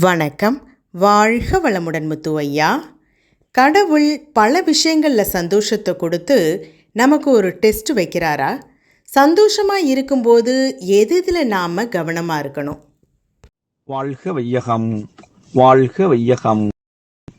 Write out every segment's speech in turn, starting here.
வணக்கம். வாழ்க வளமுடன் முத்து ஐயா கடவுள் பல விஷயங்களில் சந்தோஷத்தை கொடுத்து நமக்கு ஒரு டெஸ்ட் வைக்கிறாரா? சந்தோஷமாக இருக்கும்போது எது இதில் நாம் கவனமாக இருக்கணும்? வாழ்க வையகம். வாழ்க வையகம்.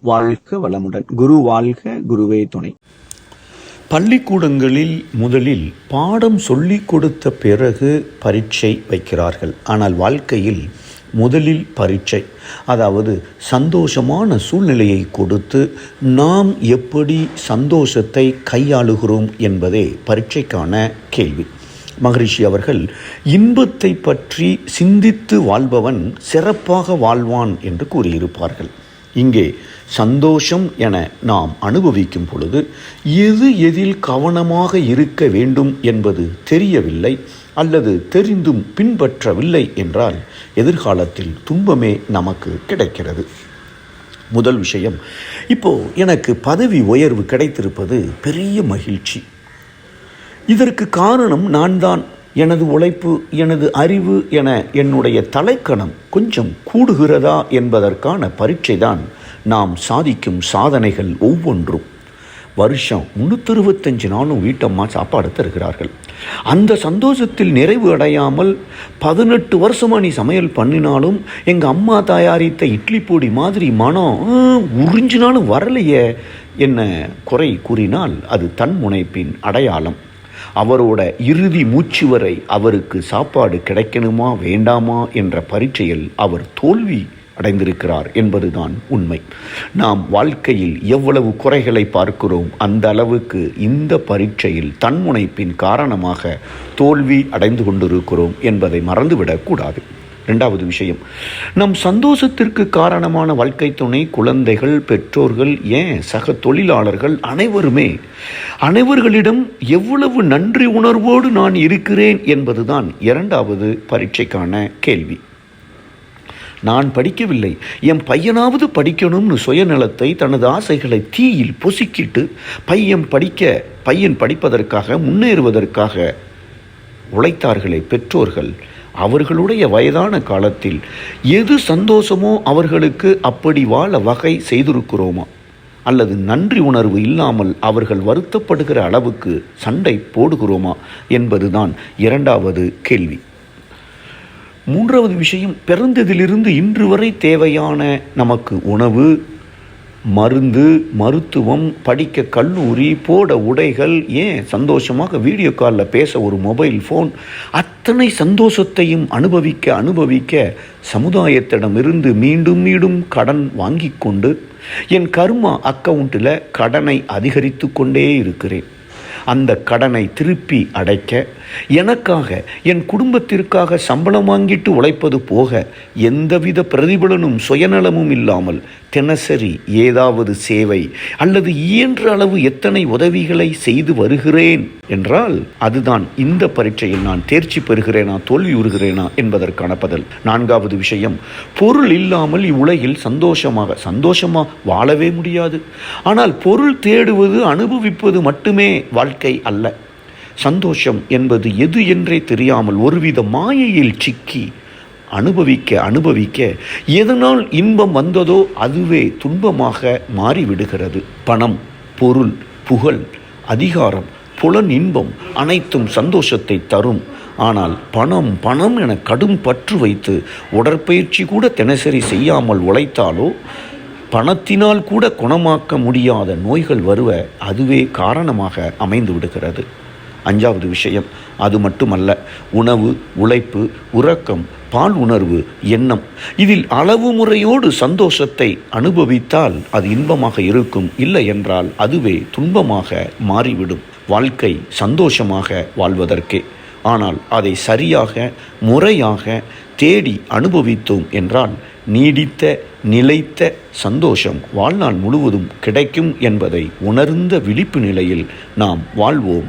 வாழ்க வளமுடன். குரு வாழ்க குருவே துணை. பள்ளிக்கூடங்களில் முதலில் பாடம் சொல்லிக் கொடுத்த பிறகு பரீட்சை வைக்கிறார்கள். ஆனால் வாழ்க்கையில் முதலில் பரீட்சை. அதாவது சந்தோஷமான சூழ்நிலையை கொடுத்து நாம் எப்படி சந்தோஷத்தை கையாளுகிறோம் என்பதே பரீட்சைக்கான கேள்வி. மகரிஷி அவர்கள் இன்பத்தை பற்றி சிந்தித்து வாழ்பவன் சிறப்பாக வாழ்வான் என்று கூறியிருப்பார்கள். இங்கே சந்தோஷம் என நாம் அனுபவிக்கும் பொழுது எது எதில் கவனமாக இருக்க வேண்டும் என்பது தெரியவில்லை அல்லது தெரிந்தும் பின்பற்றவில்லை என்றால் எதிர்காலத்தில் துன்பமே நமக்கு கிடைக்கிறது. முதல் விஷயம் இப்போ எனக்கு பதவி உயர்வு கிடைத்திருப்பது பெரிய மகிழ்ச்சி. இதற்கு காரணம் நான் தான் எனது உழைப்பு எனது அறிவு என என்னுடைய தலைக்கணம் கொஞ்சம் கூடுகிறதா என்பதற்கான பரீட்சை தான் நாம் சாதிக்கும் சாதனைகள் ஒவ்வொன்றும். வருஷம் முந்நூற்றறுபத்தஞ்சு நாளும் வீட்டம்மா சாப்பாடு தருகிறார்கள். அந்த சந்தோஷத்தில் நிறைவு அடையாமல் பதினெட்டு வருஷமாக நீ சமையல் பண்ணினாலும் எங்கள் அம்மா தயாரித்த இட்லி பொடி மாதிரி மனம் உறிஞ்சினாலும் வரலையே என்ன குறை கூறினால் அது தன்முனைப்பின் அடையாளம். அவரோட இறுதி மூச்சு வரை அவருக்கு சாப்பாடு கிடைக்கணுமா வேண்டாமா என்ற பரீட்சையில் அவர் தோல்வி அடைந்திருக்கிறார் என்பதுதான் உண்மை. நாம் வாழ்க்கையில் எவ்வளவு குறைகளை பார்க்கிறோம் அந்த அளவுக்கு இந்த பரீட்சையில் தன்முனைப்பின் காரணமாக தோல்வி அடைந்து கொண்டிருக்கிறோம் என்பதை மறந்துவிடக்கூடாது ரெண்டாவது விஷயம். நம் சந்தோஷத்திற்கு காரணமான வாழ்க்கை துணை குழந்தைகள் பெற்றோர்கள் ஏன் சக தொழிலாளர்கள் அனைவருமே அனைவர்களிடம் எவ்வளவு நன்றி உணர்வோடு நான் இருக்கிறேன் என்பதுதான் இரண்டாவது பரீட்சைக்கான கேள்வி. நான் படிக்கவில்லை. என் பையனாவது படிக்கணும்னு சுயநலத்தை தனது ஆசைகளை தீயில் பொசுக்கிட்டு பையன் படிக்க பையன் படிப்பதற்காக முன்னேறுவதற்காக உழைத்தார்களே பெற்றோர்கள். அவர்களுடைய வயதான காலத்தில் எது சந்தோஷமோ அவர்களுக்கு அப்படி வாழ வகை செய்திருக்கிறோமா? அல்லது நன்றி உணர்வு இல்லாமல் அவர்கள் வருத்தப்படுகிற அளவுக்கு சண்டை போடுகிறோமா? என்பதுதான் இரண்டாவது கேள்வி. மூன்றாவது விஷயம் பிறந்ததிலிருந்து இன்று வரை தேவையான நமக்கு உணவு மருந்து மருத்துவம் படிக்க கல்லூரி போட உடைகள் ஏன் சந்தோஷமாக வீடியோ காலில் பேச ஒரு மொபைல் ஃபோன் அத்தனை சந்தோஷத்தையும் அனுபவிக்க அனுபவிக்க சமுதாயத்திடமிருந்து மீண்டும் மீண்டும் கடன் வாங்கி கொண்டு என் கர்மா அக்கவுண்ட்டில் கடனை அதிகரித்து கொண்டே இருக்கிறேன். அந்த கடனை திருப்பி அடைக்க எனக்காக என் குடும்பத்திற்காக சம்பளம் வாங்கிட்டு உழைப்பது போக எந்தவித பிரதிபலனும் சுயநலமும் இல்லாமல் தினசரி ஏதாவது சேவை அல்லது இயன்ற அளவு எத்தனை உதவிகளை செய்து வருகிறேன் என்றால் அதுதான் இந்த பரீட்சையில் நான் தேர்ச்சி பெறுகிறேனா தோல்வியுறுகிறேனா என்பதற்கான பதில். நான்காவது விஷயம் பொருள் இல்லாமல் இவ்வுலகில் சந்தோஷமாக சந்தோஷமா வாழவே முடியாது. ஆனால் பொருள் தேடுவது அனுபவிப்பது மட்டுமே வாழ்க்கை அல்ல. சந்தோஷம் என்பது எது என்றே தெரியாமல் ஒருவித மாயையில் சிக்கி அனுபவிக்க அனுபவிக்க எதனால் இன்பம் வந்ததோ அதுவே துன்பமாக மாறிவிடுகிறது. பணம் பொருள் புகழ் அதிகாரம் புலன் இன்பம் அனைத்தும் சந்தோஷத்தை தரும். ஆனால் பணம் பணம் என கடும் பற்று வைத்து உடற்பயிற்சி கூட தினசரி செய்யாமல் உழைத்தாலோ பணத்தினால் கூட குணமாக்க முடியாத நோய்கள் வருவ அதுவே காரணமாக அமைந்து விடுகிறது அஞ்சாவது விஷயம். அது மட்டுமல்ல உணவு உழைப்பு உறக்கம் பால் உணர்வு எண்ணம். இதில் அளவு முறையோடு சந்தோஷத்தை அனுபவித்தால் அது இன்பமாக இருக்கும். இல்லை என்றால் அதுவே துன்பமாக மாறிவிடும். வாழ்க்கை சந்தோஷமாக வாழ்வதற்கே. ஆனால் அதை சரியாக முறையாக தேடி அனுபவித்தோம் என்றால் நீடித்த நிலைத்த சந்தோஷம் வாழ்நாள் முழுவதும் கிடைக்கும் என்பதை உணர்ந்த விழிப்பு நிலையில் நாம் வாழ்வோம்.